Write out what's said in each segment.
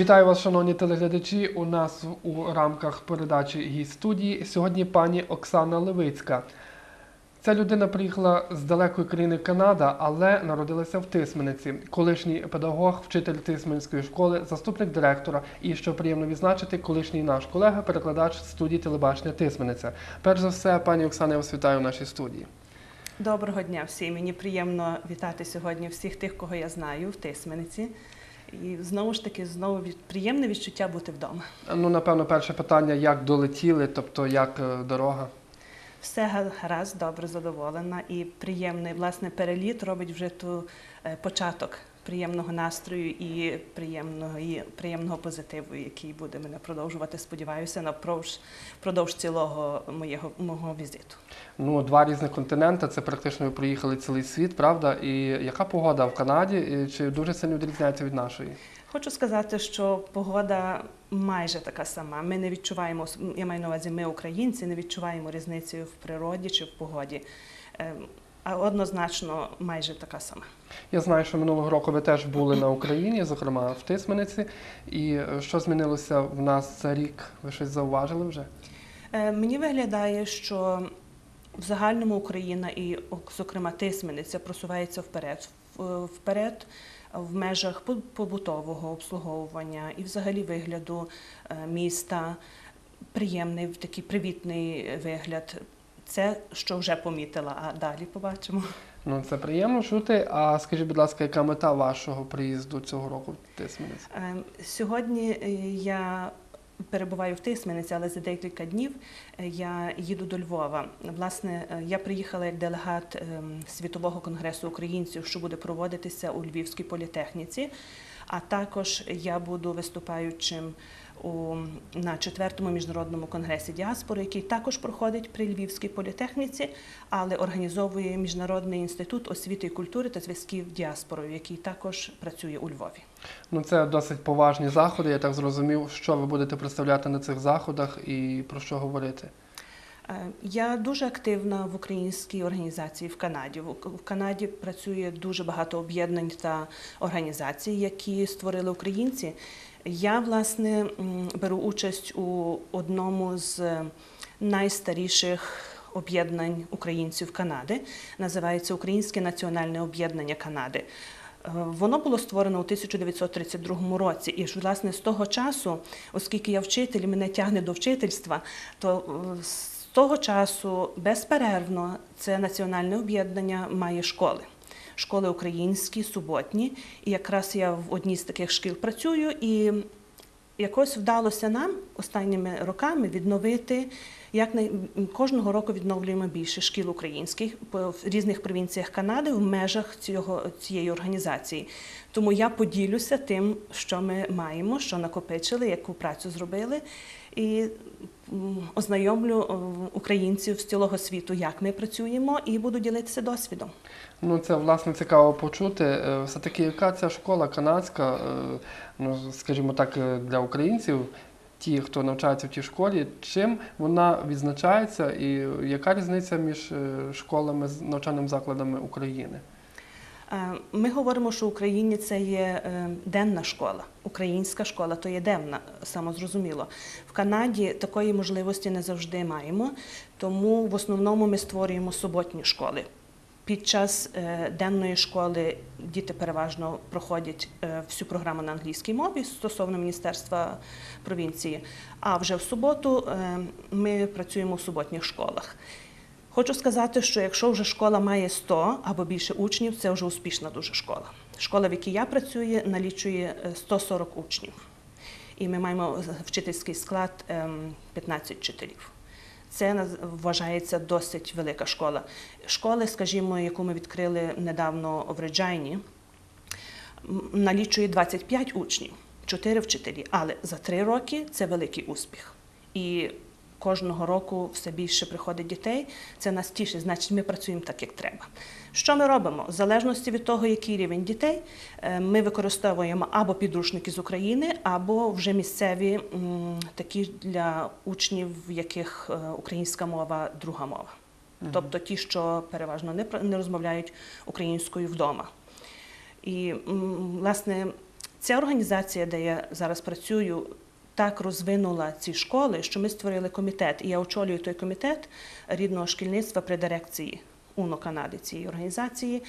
Вітаю вас, шановні телеглядачі. У нас у рамках передачі гість студії сьогодні пані Оксана Левицька. Ця людина приїхала з далекої країни Канада, але народилася в Тисмениці. Колишній педагог, вчитель Тисменської школи, заступник директора і, що приємно відзначити, колишній наш колега, перекладач студії телебачення Тисмениця. Перш за все, пані Оксана, я вас вітаю в нашій студії. Доброго дня всім. Мені приємно вітати сьогодні всіх тих, кого я знаю в Тисмениці. І знову ж таки, знову приємне відчуття бути вдома. Ну, напевно, перше питання: як долетіли, тобто як е, дорога? Все гаразд, добре, задоволена. І приємний власне переліт робить вже ту е, початок приємного настрою і приємного, і приємного позитиву, який буде мене продовжувати, сподіваюся, напрож впродовж цілого моєго мого візиту. Ну, два різних континенти, це практично ви проїхали цілий світ, правда? І яка погода в Канаді? І Чи дуже сильно відрізняється від нашої? Хочу сказати, що погода майже така сама. Ми не відчуваємо, я маю на увазі, ми, українці, не відчуваємо різниці в природі чи в погоді. А однозначно майже така сама. Я знаю, що минулого року ви теж були на Україні, зокрема в Тисмениці. І е, що змінилося в нас за рік? Ви щось зауважили вже? Е, Мені виглядає, що в загальному Україна і, зокрема, Тисмениця просувається вперед. Вперед в межах по- побутового обслуговування і взагалі вигляду е, міста. Приємний такий привітний вигляд. Це що вже помітила, а далі побачимо. Ну, це приємно чути. А скажіть, будь ласка, яка мета вашого приїзду цього року в Тисмениці? Е, Сьогодні е, я перебуваю в Тисмениці, але за декілька днів е, я їду до Львова. Власне, я приїхала як делегат ем, Світового конгресу українців, що буде проводитися у Львівській політехніці. А також я буду виступаючим у, на четвертому міжнародному конгресі діаспори, який також проходить при Львівській політехніці, але організовує Міжнародний інститут освіти і культури та зв'язків діаспорою, який також працює у Львові. Ну, це досить поважні заходи. Я так зрозумів, що ви будете представляти на цих заходах і про що говорити. Е, Я дуже активна в українській організації в Канаді. В Канаді працює дуже багато об'єднань та організацій, які створили українці. Я власне беру участь у одному з найстаріших об'єднань українців Канади. Називається Українське національне об'єднання Канади. Е, Воно було створено у 1932 році, і ж власне з того часу, оскільки я вчитель, мене тягне до вчительства, то е, того часу безперервно це національне об'єднання має школи. Школи українські, суботні. І якраз я в одній з таких шкіл працюю, і якось вдалося нам останніми роками відновити. Як най... кожного року відновлюємо більше шкіл українських в різних провінціях Канади в межах цього цієї організації. Тому я поділюся тим, що ми маємо, що накопичили, яку працю зробили, і ознайомлю е, українців з цілого світу, як ми працюємо, і буду ділитися досвідом. Ну, це власне цікаво почути. Е, Все-таки яка ця школа канадська, е, ну скажімо так, для українців, ті, хто навчається в тій школі, чим вона відзначається, і яка різниця між школами з навчальними закладами України? Е, Ми говоримо, що в Україні це є е, денна школа. Українська школа то є денна, самозрозуміло. В Канаді такої можливості не завжди маємо, тому в основному ми створюємо суботні школи. Під час е, денної школи діти переважно проходять всю програму на англійській мові стосовно міністерства провінції. А вже в суботу ми працюємо в суботніх школах. Хочу сказати, що якщо вже школа має 100 або більше учнів, це вже успішна дуже школа. Школа, в якій я працюю, налічує е, 140 учнів. І ми маємо вчительський склад ем, 15 вчителів. Це вважається досить велика школа. Школи, скажімо, яку ми відкрили недавно в Реджайні, налічує 25 учнів, 4 вчителі. Але за 3 роки це великий успіх. І кожного року все більше приходить дітей. Це нас тішить, значить, ми працюємо так, як треба. Що ми робимо? В залежності від того, який рівень дітей, е, ми використовуємо або підручники з України, або вже місцеві такі для учнів, в яких е, українська мова друга мова. Тобто ті, що переважно не, розмовляють українською вдома. І власне Ця організація, де я зараз працюю, так розвинула ці школи, що ми створили комітет, і я очолюю той комітет рідного шкільництва при дирекції УНО Канади цієї організації.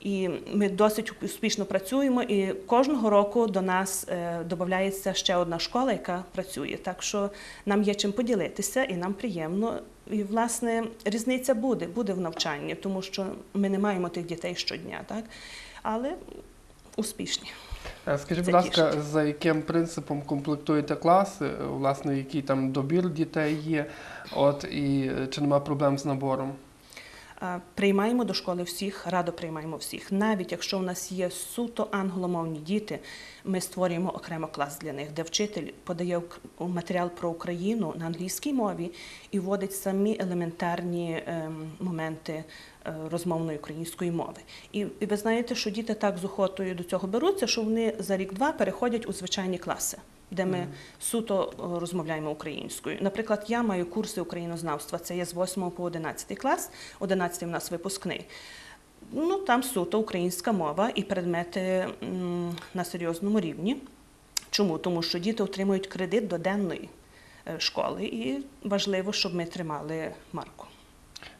І ми досить успішно працюємо. І кожного року до нас е, додається ще одна школа, яка працює. Так що нам є чим поділитися, і нам приємно. І власне різниця буде, буде в навчанні, тому що ми не маємо тих дітей щодня, так але успішні. Е, Скажіть, будь ласка, за яким принципом комплектуєте класи? Е, Власне, який там добір дітей є? От і е, чи нема проблем з набором? А, Приймаємо до школи всіх, радо приймаємо всіх. Навіть якщо у нас є суто англомовні діти, ми створюємо окремо клас для них, де вчитель подає матеріал про Україну на англійській мові і вводить самі елементарні ем, моменти е, розмовної української мови. І ви знаєте, що діти так з охотою до цього беруться, що вони за рік-два переходять у звичайні класи. Де ми суто е, розмовляємо українською. Наприклад, я маю курси українознавства, це є з 8 по 11 клас, 11 у нас випускний. Ну, там суто українська мова і предмети на серйозному рівні. Чому? Тому що діти отримують кредит до денної е, школи, і важливо, щоб ми тримали марку.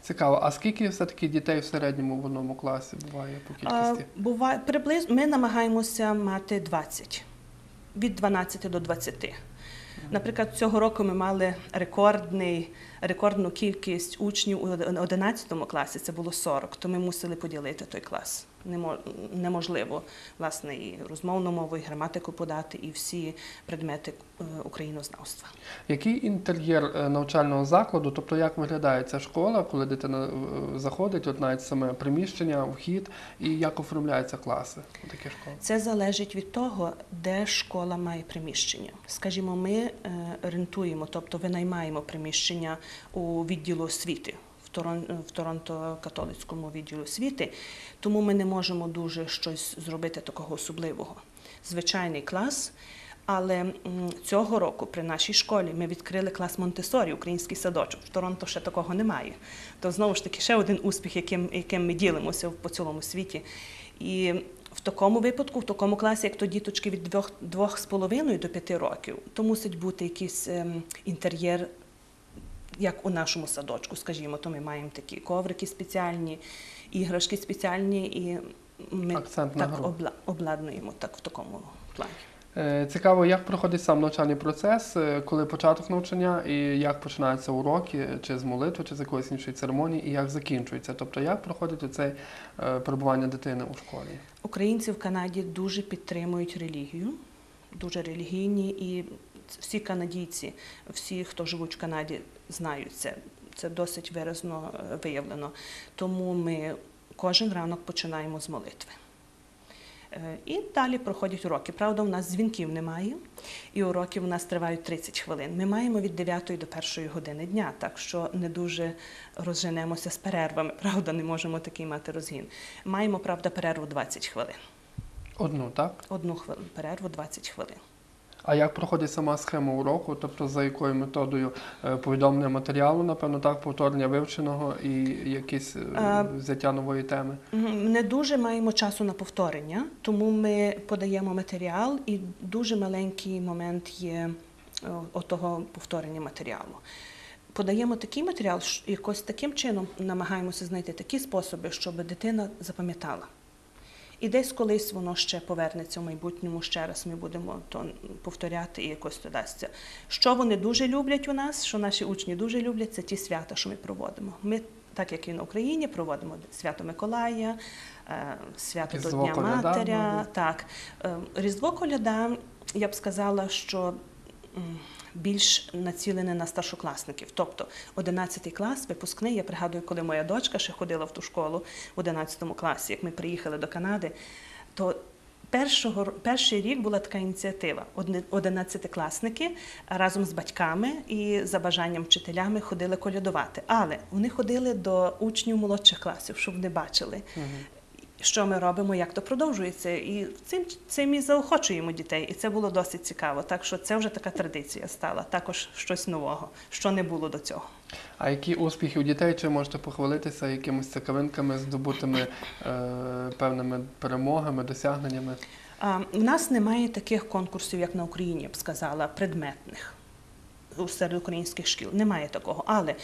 Цікаво, а скільки все-таки дітей в середньому в одному класі буває по А, кількості? буває, приблизно, ми намагаємося мати 20, від 12 до 20. Наприклад, цього року ми мали рекордний, рекордну кількість учнів у 11 класі, це було 40, то ми мусили поділити той клас. Немо- Неможливо, власне, і розмовну мову, і граматику подати, і всі предмети е, українознавства. Який інтер'єр е, навчального закладу, тобто як виглядає ця школа, коли дитина е, заходить, от навіть саме приміщення, вхід, і як оформляються класи у такі школи? Це залежить від того, де школа має приміщення. Скажімо, ми рентуємо, тобто винаймаємо приміщення у відділу освіти. В Торон- в Торонто католицькому відділу освіти, тому ми не можемо дуже щось зробити такого особливого. Звичайний клас, але цього року при нашій школі ми відкрили клас Монтесорі, український садочок. В Торонто ще такого немає. То знову ж таки ще один успіх, яким, яким ми ділимося по цілому світі. І в такому випадку, в такому класі, як то діточки від двох, двох з половиною до п'яти років, то мусить бути якийсь ем, інтер'єр, як у нашому садочку, скажімо, то ми маємо такі коврики спеціальні, іграшки спеціальні, і ми Акцент так обла- обладнуємо так в такому плані. Е, Цікаво, як проходить сам навчальний процес, е, коли початок навчання, і як починаються уроки, чи з молитви, чи з якоїсь іншої церемонії, і як закінчується. Тобто, як проходить оцей е, перебування дитини у школі? Українці в Канаді дуже підтримують релігію, дуже релігійні, і всі канадійці, всі, хто живуть в Канаді, знають це. Це досить виразно е, виявлено. Тому ми кожен ранок починаємо з молитви. Е, І далі проходять уроки. Правда, у нас дзвінків немає, і уроки у нас тривають 30 хвилин. Ми маємо від 9 до 1 години дня, так що не дуже розженемося з перервами. Правда, не можемо такий мати розгін. Маємо, правда, перерву 20 хвилин. Одну, так? Одну хвилину, перерву 20 хвилин. А як проходить сама схема уроку, тобто за якою методою Е, повідомлення матеріалу, напевно, так, повторення вивченого і якесь е, взяття нової теми? Не дуже маємо часу на повторення, тому ми подаємо матеріал, і дуже маленький момент є отого повторення матеріалу. Подаємо такий матеріал, якось таким чином намагаємося знайти такі способи, щоб дитина запам'ятала. І десь колись воно ще повернеться в майбутньому ще раз. Ми будемо то повторяти і якось то дасться. Що вони дуже люблять у нас, що наші учні дуже люблять, це ті свята, що ми проводимо. Ми, так як і на Україні, проводимо свято Миколая, е, свято Різдво до Дня Коляда, Матеря. мабуть. Так, Е, Різдво Коляда, я б сказала, що більш націлене на старшокласників. Тобто 11 клас, випускний, я пригадую, коли моя дочка ще ходила в ту школу в 11 класі, як ми приїхали до Канади, то першого, перший рік була така ініціатива. Одинадцятикласники разом з батьками і за бажанням вчителями ходили колядувати. Але вони ходили до учнів молодших класів, щоб вони бачили, що ми робимо, як то продовжується. І цим, цим і заохочуємо дітей. І це було досить цікаво. Так що це вже така традиція стала, також щось нового, що не було до цього. А які успіхи у дітей? Чи можете похвалитися якимись цікавинками, здобутими е, певними перемогами, досягненнями? У нас немає таких конкурсів, як на Україні, я б сказала, предметних серед українських шкіл. Немає такого. Але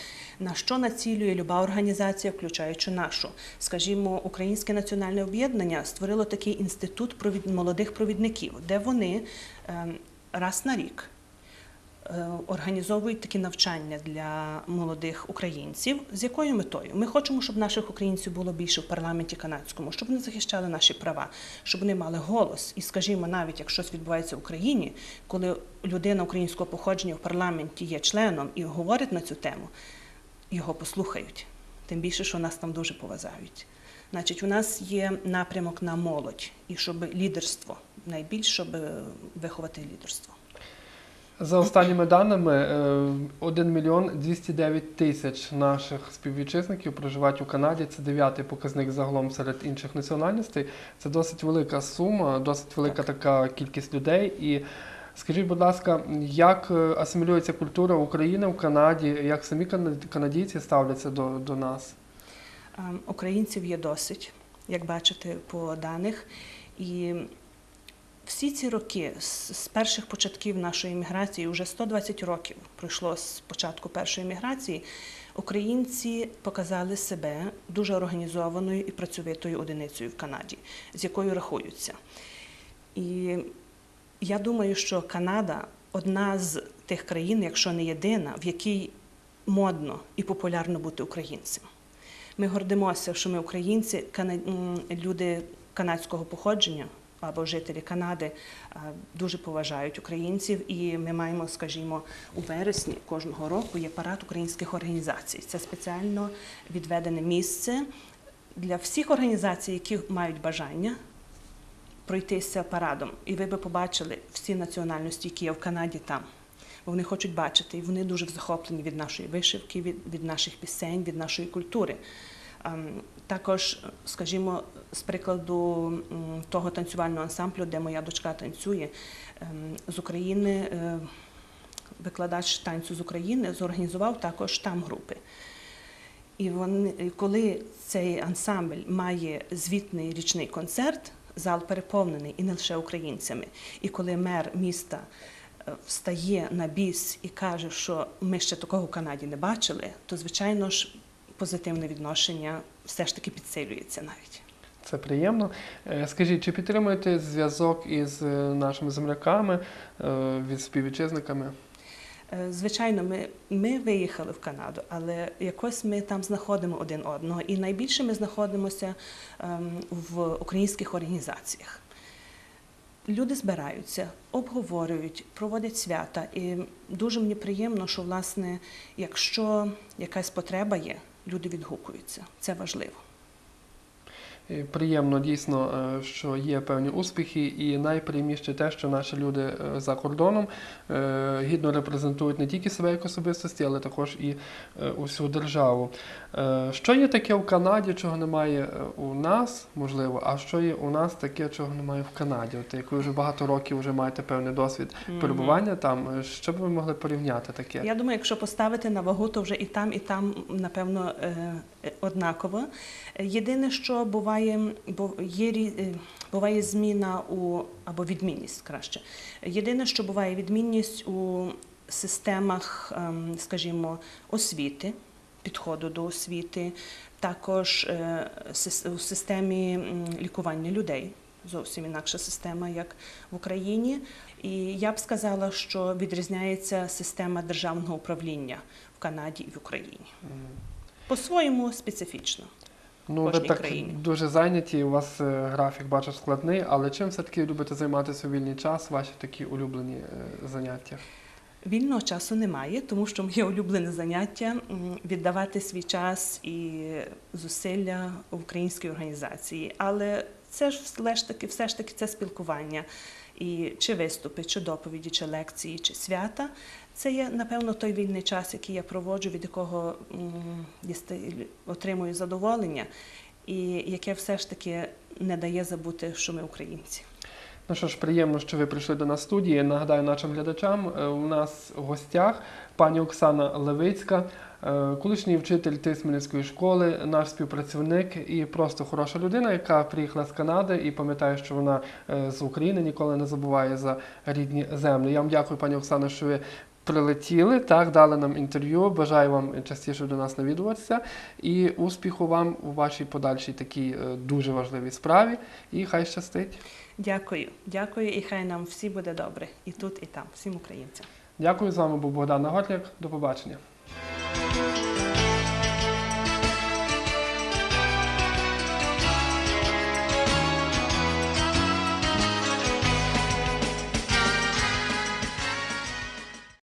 на що націлює люба організація, включаючи нашу? Скажімо, Українське національне об'єднання створило такий інститут молодих провідників, де вони ем, раз на рік організовують такі навчання для молодих українців. З якою метою? Ми хочемо, щоб наших українців було більше в парламенті канадському, щоб вони захищали наші права, щоб вони мали голос. І, скажімо, навіть як щось відбувається в Україні, коли людина українського походження в парламенті є членом і говорить на цю тему, його послухають. Тим більше, що нас там дуже поважають. Значить, у нас є напрямок на молодь і щоб лідерство, найбільш щоб е, виховати лідерство. За останніми даними, е, 1 мільйон 209 тисяч наших співвітчизників проживають у Канаді. Це дев'ятий показник загалом серед інших національностей. Це досить велика сума, досить велика така кількість людей. І скажіть, будь ласка, як е, асимілюється культура України в Канаді, як самі кана- канадійці ставляться до, до нас? Ем, Українців є досить, як бачите по даних. І всі ці роки, з перших початків нашої міграції, вже 120 років пройшло з початку першої міграції, українці показали себе дуже організованою і працьовитою одиницею в Канаді, з якою рахуються. І я думаю, що Канада одна з тих країн, якщо не єдина, в якій модно і популярно бути українцем. Ми гордимося, що ми українці, люди канадського походження або жителі Канади дуже поважають українців, і ми маємо, скажімо, у вересні кожного року є парад українських організацій. Це спеціально відведене місце для всіх організацій, які мають бажання пройтися парадом. І ви би побачили всі національності, які є в Канаді там. Вони хочуть бачити, і вони дуже захоплені від нашої вишивки, від, від наших пісень, від нашої культури. Також, скажімо, з прикладу того танцювального ансамблю, де моя дочка танцює, ем, з України е, викладач танцю з України зорганізував також там групи. І вони, коли цей ансамбль має звітний річний концерт, зал переповнений і не лише українцями. І коли мер міста е, встає на біс і каже, що ми ще такого в Канаді не бачили, то звичайно ж позитивне відношення все ж таки підсилюється навіть. Це приємно. Е, Скажіть, чи підтримуєте зв'язок із е, нашими земляками, е, від співвітчизниками? Звичайно, ми, ми виїхали в Канаду, але якось ми там знаходимо один одного. І найбільше ми знаходимося ем, в українських організаціях. Люди збираються, обговорюють, проводять свята. І дуже мені приємно, що, власне, якщо якась потреба є, люди відгукуються. Це важливо. Приємно дійсно, е, що є певні успіхи, і найприємніше те, що наші люди е, за кордоном е, гідно репрезентують не тільки себе як особистості, але також і усю державу. Що є таке в Канаді, чого немає у нас, можливо, а що є у нас таке, чого немає в Канаді? От як ви вже багато років вже маєте певний досвід перебування там. Що б ви могли порівняти таке? Я думаю, якщо поставити на вагу, то вже і там, і там, напевно, однаково. Єдине, що буває, бо є е, буває зміна у або відмінність краще. Єдине, що буває відмінність у системах, ем, скажімо, освіти, підходу до освіти, також е, у системі лікування людей. Зовсім інакша система, як в Україні. І я б сказала, що відрізняється система державного управління в Канаді і в Україні. По-своєму специфічно. Ну, ви кожній так країні. дуже зайняті, у вас е, графік бачу складний, але чим все-таки любите займатися у вільний час, ваші такі улюблені е, заняття? Вільного часу немає, тому що моє улюблене заняття м, віддавати свій час і зусилля в українській організації. Але це ж все ж таки, все ж таки це спілкування. І чи виступи, чи доповіді, чи лекції, чи свята. Це є, напевно, той вільний час, який я проводжу, від якого отримую задоволення, і яке все ж таки не дає забути, що ми українці. Ну що ж, приємно, що ви прийшли до нас студії. Нагадаю нашим глядачам, е, у нас в гостях пані Оксана Левицька, е, колишній вчитель Тисменівської школи, наш співпрацівник і просто хороша людина, яка приїхала з Канади і пам'ятає, що вона е, з України ніколи не забуває за рідні землі. Я вам дякую, пані Оксана, що ви прилетіли, так, дали нам інтерв'ю. Бажаю вам частіше до нас навідуватися і успіху вам у вашій подальшій такій е, дуже важливій справі. І хай щастить. Дякую, дякую, і хай нам всі буде добре і тут, і там, всім українцям. Дякую з вами був Богдан Наготляк. До побачення.